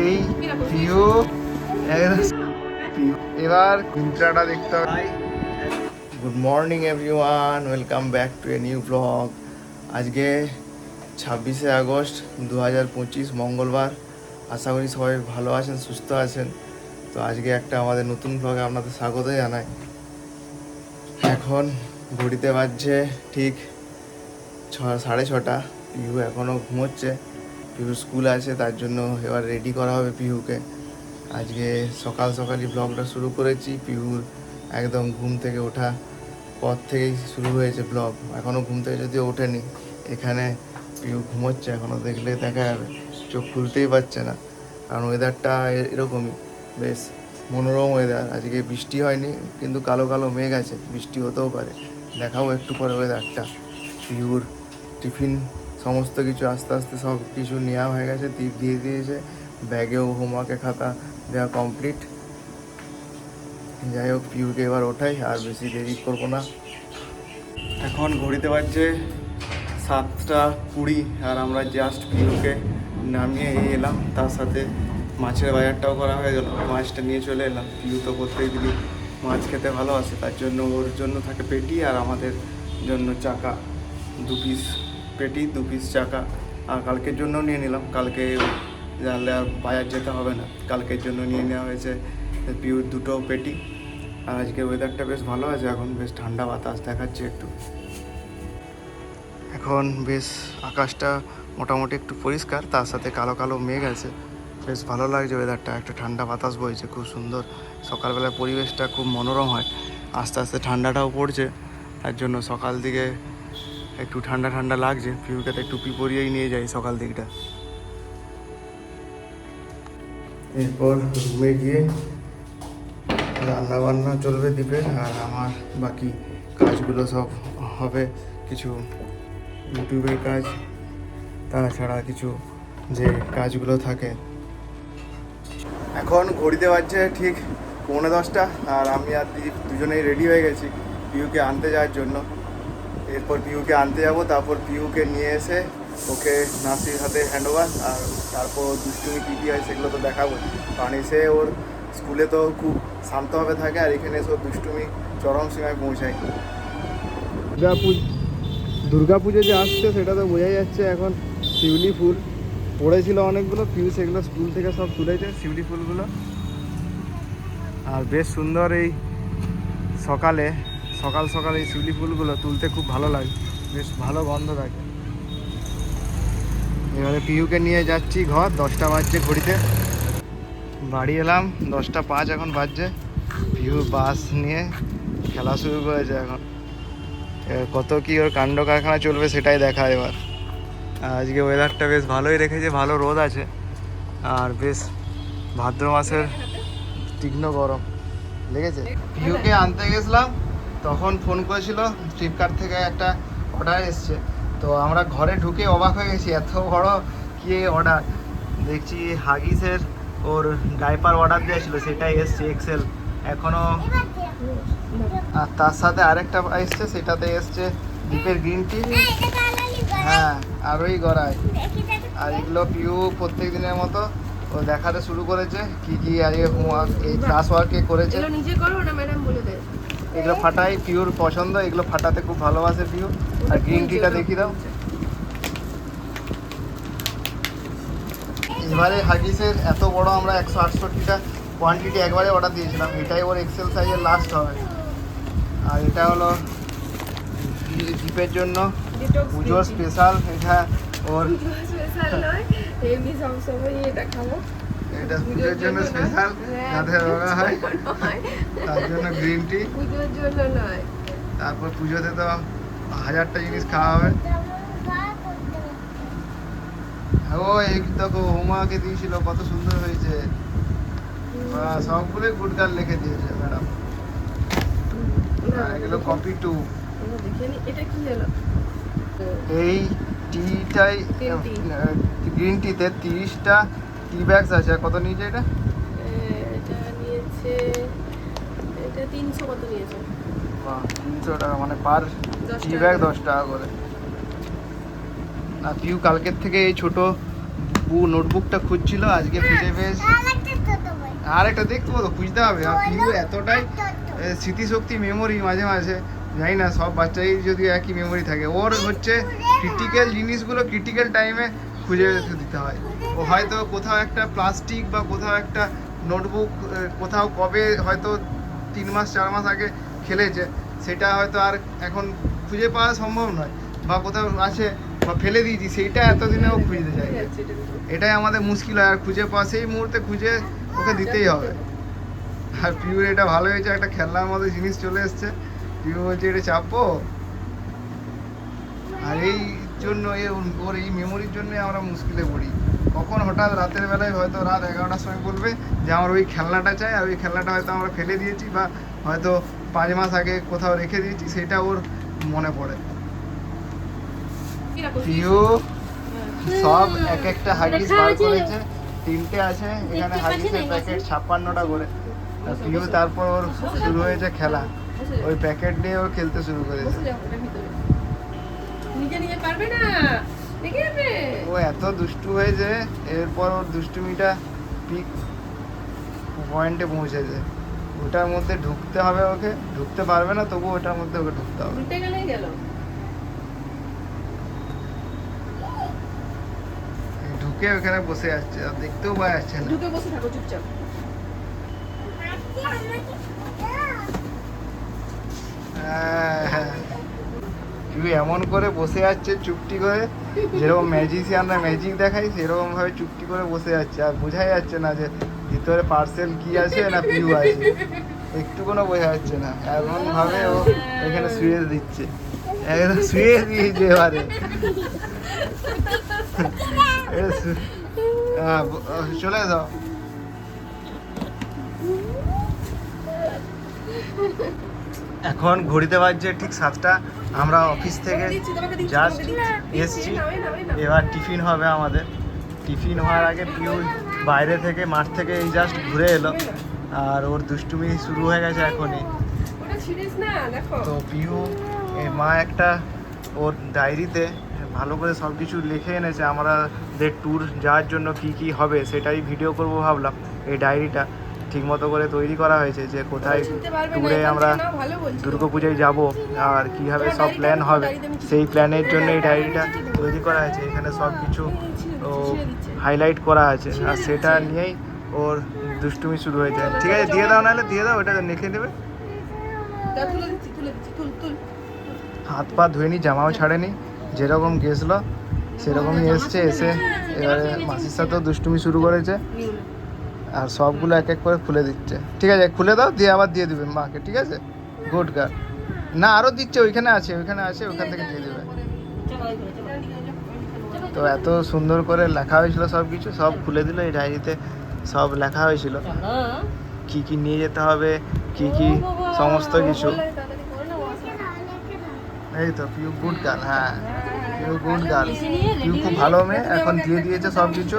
এই এবার দেখতে হবে। Good morning everyone welcome back to a new blog আজকে ছাব্বিশে আগস্ট দু হাজার পঁচিশ, মঙ্গলবার। আশা করি সবাই ভালো আছেন, সুস্থ আছেন। তো আজকে একটা আমাদের নতুন ব্লগে আপনাদের স্বাগত জানাই। এখন ঘড়িতে বাজছে ঠিক ছ, সাড়ে ছটা। পিহু এখনও ঘুমোচ্ছে। পিহুর স্কুল আছে, তার জন্য এবার রেডি করা হবে পিহুকে। আজকে সকাল সকালই ব্লগটা শুরু করেছি পিহুর একদম ঘুম থেকে ওঠা পর থেকেই শুরু হয়েছে ব্লগ এখনও ঘুম থেকে যদিও ওঠেনি, এখানে পিহু ঘুমোচ্ছে এখনও দেখলে দেখা যাবে। চোখ খুলতেই পারছে না, কারণ ওয়েদারটা এরকমই। বেশ মনোরম ওয়েদার আজকে বৃষ্টি হয়নি, কিন্তু কালো কালো মেঘ আছে, বৃষ্টি হতেও পারে। দেখাবো একটু পরে ওয়েদারটা পিহুর টিফিন সমস্ত কিছু আস্তে আস্তে সব কিছু নেওয়া হয়ে গেছে টিপ দিয়ে দিয়েছে ব্যাগেও হোমওয়ার্কে খাতা দেওয়া কমপ্লিট যাই হোক পিউকে এবার ওঠাই, আর বেশি দেরি করব না। এখন ঘড়িতে বাজছে সাতটা কুড়ি, আর আমরা জাস্ট পিউকে নামিয়ে এলাম। তার সাথে মাছের বাজারটাও করা হয়ে গেল, মাছটা নিয়ে চলে এলাম। পিউ তো প্রত্যেক দিনই মাছ খেতে ভালোবাসে, তার জন্য ওর জন্য থাকে পেটি আর আমাদের জন্য চাকা, দু পিস পেটি, দু পিস চাকা, আর কালকের জন্য নিয়ে নিলাম। কালকে জানলে আর বাজার যেতে হবে না। কালকের জন্য নিয়ে নেওয়া হয়েছে পিউর দুটো পেটি। আর আজকে ওয়েদারটা বেশ ভালো আছে, এখন বেশ ঠান্ডা বাতাস দেখাচ্ছে একটু। এখন বেশ আকাশটা মোটামুটি একটু পরিষ্কার, তার সাথে কালো কালো মেঘ আছে। বেশ ভালো লাগছে ওয়েদারটা একটা ঠান্ডা বাতাস বইছে, খুব সুন্দর। সকালবেলা পরিবেশটা খুব মনোরম হয়। আস্তে আস্তে ঠান্ডাটাও পড়ছে, তার জন্য সকাল দিকে একটু ঠান্ডা ঠান্ডা লাগছে পিউকে তো টুপি পরিয়েই নিয়ে যাই সকাল দিকটা। এরপর রুমে গিয়ে রান্না বান্না চলবে দ্বীপের আর আমার বাকি কাজগুলো সব হবে কিছু ইউটিউবের কাজ, তাছাড়া কিছু যে কাজগুলো থাকে। এখন ঘড়িতে বাজছে ঠিক পৌনে দশটা, আর আমি আর দীপ দুজনেই রেডি হয়ে গেছি পিউকে আনতে যাওয়ার জন্য। এরপর পিউকে আনতে যাব, তারপর পিউকে নিয়ে এসে ওকে নার্সির হাতে হ্যান্ডওভার আর তারপর দুষ্টুমি কী কী হয় সেগুলো তো দেখাবো। কারণ এসে ওর স্কুলে তো খুব শান্তভাবে থাকে, আর এখানে এসে ওর দুষ্টুমি চরম সীমায় পৌঁছায়। দুর্গা পুজো যে আসছে সেটা তো বোঝাই যাচ্ছে এখন শিউলি ফুল। পড়েছিল অনেকগুলো, পিউ সেগুলো স্কুল থেকে সব তুলেছে শিউলি ফুলগুলো। আর বেশ সুন্দর এই সকালে সকাল সকাল এই শিউলি ফুলগুলো তুলতে খুব ভালো লাগে। বেশ ভালো গন্ধ থাকে। এবারে পিউকে নিয়ে যাচ্ছি ঘর, দশটা বাজছে ঘড়িতে। বাড়ি এলাম, দশটা পাঁচ এখন বাজছে। পিউ বাস নিয়ে খেলা শুরু করেছে এখন। কত কি ওর কাণ্ড কারখানা চলবে সেটাই দেখা এবার। আজকে ওয়েদারটা বেশ ভালোই রেখেছে, ভালো রোদ আছে। আর বেশ ভাদ্র মাসের তীক্ষ্ণ গরম। লেগেছে? পিউকে আনতে গেছিলাম। তখন ফোন করেছিল ফ্লিপকার্ট থেকে একটা অর্ডার এসছে। তো আমরা ঘরে ঢুকে অবাক হয়ে গেছি এত বড় কি অর্ডার দেখছি হাগিসের ওর ডাইপার অর্ডার দিয়েছিল সেটাই এসছে এক্সেল এখনও আর তার সাথে আরেকটা এসছে সেটাতে এসছে দ্বীপের গ্রিন টি হ্যাঁ আর ওই গড়ায় আর এগুলো পিউ প্রত্যেক দিনের মতো ও দেখাতে শুরু করেছে কি কি আজকে হোমওয়ার্ক এই ক্লাস ওয়ার্কে করেছে। নিজে করো না ম্যাডাম বলে দেয়? এগুলো ফাটাই পিওর পছন্দ এগুলো ফাটাতে খুব ভালোবাসে পিওর আর গ্রিন টিটা দেখি দাও। এবারে হাগিসের এত বড় আমরা একশো আটষট্টিটা কোয়ান্টিটি একবারে অর্ডার দিয়েছিলাম। এটাই ওর এক্সেল সাইজের লাস্ট হবে। আর এটা হলো জিপের জন্য। পুজোর স্পেশাল এটা ওর স্পেশাল এমনি সবসময় এটা খাব এটা পুজোর জন্য স্পেশাল যাতে রোগা হয় তার জন্য গ্রিন টি পুজোর জন্য নয়। তারপর পুজোতে তো হাজারটা জিনিস খাওয়া হবে। ও এই দেখো দিয়েছিল কত সুন্দর হয়েছে। সবগুলোই গুড গার্ল লিখে দিয়েছে ম্যাডাম এগুলো কপি টু এটা কি হলো? এই টিটাই গ্রিন টিতে তিরিশটা টি ব্যাগস আছে আর কত নিয়েছে এটা? এটা নিয়েছে এটা তিনশো কত নিয়েছে? বাহ তিনশো টাকা মানে পার টি টাকা ব্যাগ করে। দশ টাকা করে। না পিউ কালকের থেকে এই ছোট পু নোটবুকটা খুঁজছিল আজকে খুঁজে পেয়েছে। আর একটা দেখতে পাবো খুঁজতে হবে। আর পিউ এতটাই স্মৃতিশক্তি মেমোরি মাঝে মাঝে। জানি না সব বাচ্চাই যদি একই মেমোরি থাকে। ওর হচ্ছে ক্রিটিক্যাল জিনিসগুলো ক্রিটিক্যাল টাইমে খুঁজে দিতে হয়। ও হয়তো কোথাও একটা প্লাস্টিক বা কোথাও একটা নোটবুক কোথাও কবে হয়তো তিন মাস, চার মাস আগে খেলেছে, সেটা হয়তো আর এখন খুঁজে পাওয়া সম্ভব নয় বা কোথাও আছে বা ফেলে দিয়েছি, সেইটা এতদিনে ও খুঁজতে চাই এটাই আমাদের মুশকিল হয়, আর খুঁজে পাওয়া, সেই মুহূর্তে খুঁজে ওকে দিতেই হবে। আর পিউর, এটা ভালো হয়েছে, একটা খেলনার মতো জিনিস চলে এসছে। পিউ বলছে, এটা চাপবো? আর এই জন্য এ ওর- এই মেমোরির জন্য আমরা মুশকিলে পড়ি। কখন হঠাৎ রাতের বেলায় হয়তো রাত এগারোটার সময় বলবে যে আমার ওই খেলনাটা চাই আর ওই খেলনাটা হয়তো আমরা ফেলে দিয়েছি বা হয়তো পাঁচ মাস আগে কোথাও রেখে দিয়েছি সেটা ওর মনে পড়ে। পিউ সব এক একটা হাগিস বার করেছে। তিনটে আছে এখানে হাগিসের প্যাকেট ছাপ্পান্নটা করে। আর পিউ তারপর ওর শুরু হয়েছে খেলা। ওই প্যাকেট নিয়ে ও খেলতে শুরু করেছে। নিজে নিজে পারবে না? দেখে যাবে? ও এত দুষ্টু হয়েছে এরপর ওর দুষ্টুমিটা পিক পয়েন্টে পৌঁছেছে ওটার মধ্যে ঢুকতে হবে ওকে। ঢুকতে পারবে না তবু ওটার মধ্যে ওকে ঢুকতে হবে। উল্টে গেলেই গেল। ঢুকে ওখানে বসে যাচ্ছে আর দেখতেও পাওয়া যাচ্ছে না। ঢুকে বসে থাকো চুপচাপ। হ্যাঁ। কেউ এমন করে বসে যাচ্ছে চুপটি করে? যেরকম ম্যাজিশিয়ানরা ম্যাজিক দেখায়, সেরকম ভাবে চুপটি করে বসে যাচ্ছে আর বোঝাই যাচ্ছে না যে ভিতরে পার্সেল কি আছে না পিউ আছে। একটু কোনো বোঝা যাচ্ছে না। এমন ভাবে ও এখানে শুয়ে দিচ্ছে। একদম শুয়ে দিয়েছে এবারে। চলে যাও। এখন ঘড়িতে বাজছে ঠিক সাতটা। আমরা অফিস থেকে জাস্ট এসছি। এবার টিফিন হবে আমাদের। টিফিন হওয়ার আগে পিউ বাইরে থেকে মাঠ থেকে এই জাস্ট ঘুরে এলো। আর ওর দুষ্টুমি শুরু হয়ে গেছে এখনই। তো পিউ মা একটা ওর ডায়েরিতে ভালো করে সব কিছু লিখে এনেছে। আমাদের ট্যুর যাওয়ার জন্য কি কি হবে সেটাই ভিডিও করব ভাবলাম এই ডায়েরিটা। ঠিকমতো করে তৈরি করা হয়েছে যে কোথায় না, ট্যুরে আমরা। দুর্গাপূজায় যাব আর কীভাবে সব প্ল্যান হবে। সেই প্ল্যানের জন্য এই ডায়েরিটা তৈরি করা হয়েছে এখানে সব কিছু। হাইলাইট করা আছে। আর সেটা নিয়েই ওর দুষ্টুমি শুরু হয়েছে। চলো, ঠিক আছে দিয়ে দাও নাহলে দিয়ে দাও ওটা লিখে দেবে। হাত পা ধুয়েনি জামাও ছাড়েনি। যেরকম গেছলো সেরকমই এসছে এসে এবারে মাসির সাথেও দুষ্টুমি শুরু করেছে। আর সবগুলো এক এক করে খুলে দিচ্ছে। ঠিক আছে, খুলে দাও, দিয়ে আবার দিয়ে দিবে মাকে, ঠিক আছে? গুড গার্ড না আরও দিচ্ছে, ওইখানে আছে ওইখানে আছে ওইখান থেকে দিয়ে দেবে। তো এত সুন্দর করে লেখা হয়েছিল সব কিছু সব খুলে দিল, এই ডায়েরিতে সব লেখা হয়েছিল। কি কি নিয়ে যেতে হবে, কি কি সমস্ত কিছু। এই তো পিউ গুড গার্ল হ্যাঁ। পিউ গুড গার্ল পিউ খুব ভালো মেয়ে, এখন দিয়ে দিয়েছে সব কিছু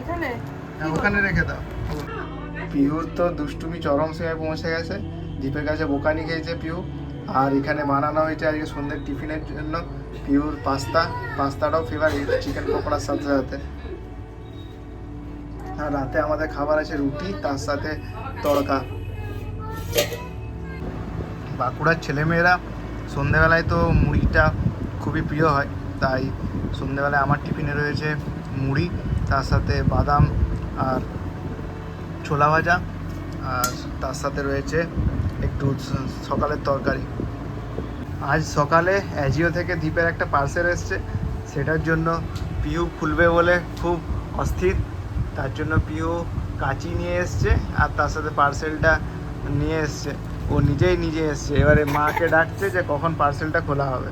এখানে হ্যাঁ, ওখানে রেখে দাও। পিউর তো দুষ্টুমি চরম সীমায় পৌঁছে গেছে। দীপের কাছে বোকানি খেয়েছে পিউ। আর এখানে বানানো হয়েছে আজকে সন্ধ্যের টিফিনের জন্য। পিউর পাস্তা, পাস্তাটাও ফেভারিট চিকেন পকোড়ার সাথে সাথে। আর রাতে আমাদের খাবার আছে রুটি, তার সাথে তড়কা। বাঁকুড়ার ছেলেমেয়েরা সন্ধেবেলায় তো মুড়িটা খুবই প্রিয় হয়। তাই সন্ধেবেলায় আমার টিফিনে রয়েছে মুড়ি, তার সাথে বাদাম আর ছোলা ভাজা, আর তার সাথে রয়েছে একটু সকালের তরকারি। আজ সকালে অ্যাজিও থেকে দ্বীপের একটা পার্সেল এসছে। সেটার জন্য পিহু খুলবে বলে খুব অস্থির। তার জন্য পিহু কাঁচি নিয়ে এসছে আর তার সাথে পার্সেলটা নিয়ে এসছে। ও নিজেই নিজে এসছে। এবারে মাকে ডাকছে যে কখন পার্সেলটা খোলা হবে।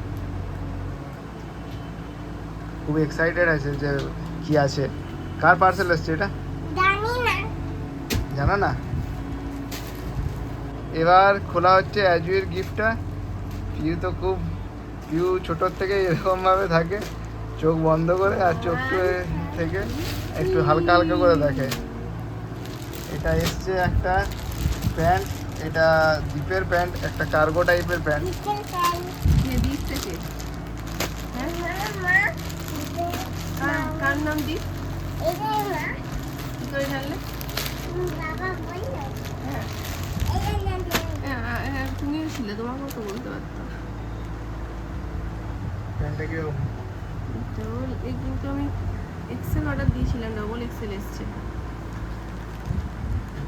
খুব এক্সাইটেড আছে যে কি আছে। কার পার্সেল এসছে এটা? জানো না? এবার খোলা হচ্ছে অ্যাজুয়ের গিফটটা। পিউ তো খুব পিউ ছোটোর থেকে এরকমভাবে থাকে। চোখ বন্ধ করে আর চোখ থেকে একটু হালকা হালকা করে দেখে। এটা এসছে একটা প্যান্ট এটা দ্বীপের প্যান্ট একটা কার্গো টাইপের প্যান্ট। হ্যাঁ হ্যাঁ কার নাম দি কি করে জানলে হ্যাঁ হ্যাঁ, হ্যাঁ, হ্যাঁ তুমিও ছিলে তোমাকেও তো বলতে পারতাম কিন্তু আমি এক্সেল অর্ডার দিয়েছিলাম ডবল এক্সেল এসছে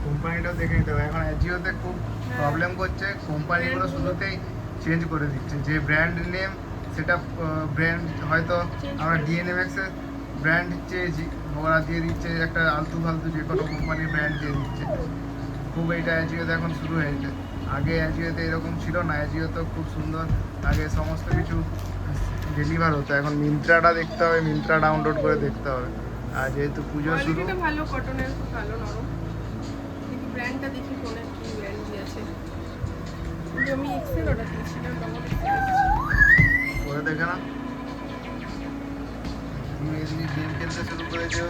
কোম্পানিটাও দেখে নিতে হবে। এখন অ্যাজিওতে খুব হ্যাঁ। প্রবলেম করছে। কোম্পানিগুলো শুরুতেই চেঞ্জ করে দিচ্ছে। যে ব্র্যান্ড নেম সেটা ব্র্যান্ড হয়তো আমরা ডিএনএমএক্স ব্র্যান্ড চেয়েছি ওরা দিয়ে দিচ্ছে একটা আলতু ফালতু যে কোনো কোম্পানির ব্র্যান্ড দিয়ে দিচ্ছে। খুব এইটা অ্যাজিওতে এখন শুরু হয়েছে। আগে অ্যাজিওতে এরকম ছিল না। অ্যাজিও তো খুব সুন্দর। আগে সমস্ত কিছু ডেলিভার হতো। এখন মিন্ত্রাটা দেখতে হবে মিন্ত্রা ডাউনলোড করে দেখতে হবে। আর যেহেতু পুজো শুরু ভালো কটনের খুব ভালো নরম। ব্র্যান্ডটা দেখি কোনের কি ব্র্যান্ড দিয়ে আছে। আমি এক্সেল অর্ডার দিয়েছিলাম করে দেখে না তুমি এদিকে গেম খেলতে শুরু নিয়েছে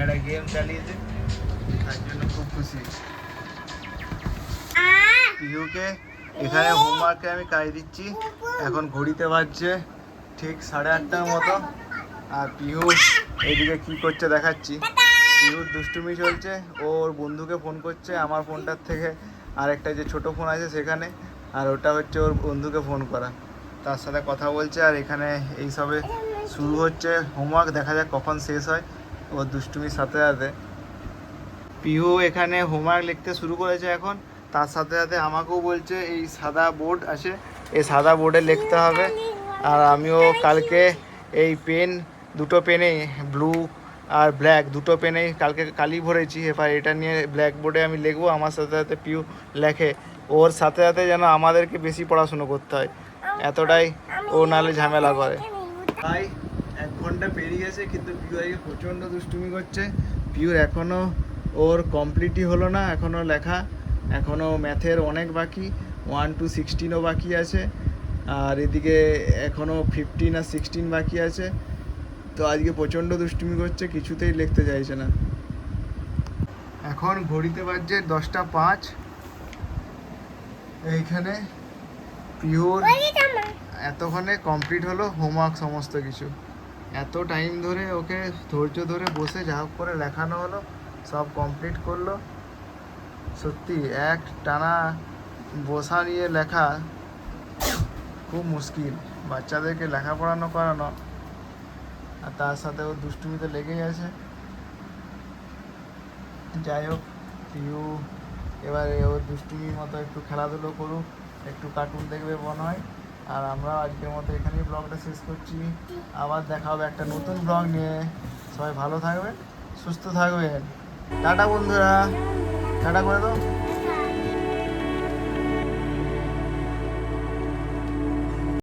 একটা গেম চালিয়েছে তার জন্য খুব খুশি পিহুকে এখানে আমি কাজ দিচ্ছি। এখন ঘড়িতে বাজছে ঠিক সাড়ে আটটার মতো। আর পিহু এইদিকে কি করছে দেখাচ্ছি। পিহুর দুষ্টুমি চলছে ওর বন্ধুকে ফোন করছে আমার ফোনটার থেকে। আরেকটা যে ছোট ফোন আছে সেখানে, আর ওটা হচ্ছে ওর বন্ধুকে ফোন করা। তার সাথে কথা বলছে আর এখানে এই সবে শুরু হচ্ছে হোমওয়ার্ক, দেখা যাক কখন শেষ হয়। ওর দুষ্টুমির সাথে সাথে। পিহু এখানে হোমওয়ার্ক লিখতে শুরু করেছে এখন। তার সাথে সাথে আমাকেও বলছে, এই সাদা বোর্ড আছে এই সাদা বোর্ডে লিখতে হবে। আর আমিও কালকে এই পেন, দুটো পেনেই ব্লু আর ব্ল্যাক, দুটো পেনেই কালকে কালি ভরেছি। এবার এটা নিয়ে ব্ল্যাক বোর্ডে আমি লিখব। আমার সাথে সাথে পিউ লেখে। ওর সাথে সাথে যেন আমাদেরকে বেশি পড়াশুনো করতে হয়। এতটাই ও নাহলে ঝামেলা করে। তাই এক ঘণ্টা পেরিয়েছে কিন্তু পিউ আজকে প্রচণ্ড দুষ্টুমি করছে। পিউর এখনও ওর কমপ্লিটই হলো না এখনও লেখা এখনও ম্যাথের অনেক বাকি ওয়ান টু সিক্সটিনও বাকি আছে, আর এদিকে এখনও ফিফটিন আর সিক্সটিন বাকি আছে। তো আজকে প্রচণ্ড দুষ্টুমি করছে, কিছুতেই লিখতে চাইছে না। এখন ঘড়িতে বাজছে দশটা পাঁচ। এইখানে পিওর এতক্ষণে কমপ্লিট হলো হোমওয়ার্ক সমস্ত কিছু। এত টাইম ধরে ওকে ধৈর্য ধরে বসে যা হোক করে লেখানো হলো সব কমপ্লিট করল। সত্যি এক টানা বসা নিয়ে লেখা খুব মুশকিল। বাচ্চাদেরকে লেখা পড়ানো করানো আর তার সাথে ও দুষ্টুমিতে লেগেই আছে। যাই হোক পিউ এবারে ওর দুষ্টুমির মতো একটু খেলাধুলো করুক। একটু কার্টুন দেখবে মনে হয়। আর আমরা আজকের মতো এখানেই ব্লগটা শেষ করছি। আবার দেখা হবে একটা নতুন ব্লগ নিয়ে। সবাই ভালো থাকবেন, সুস্থ থাকবেন। টাটা বন্ধুরা। টাটা করে দাও।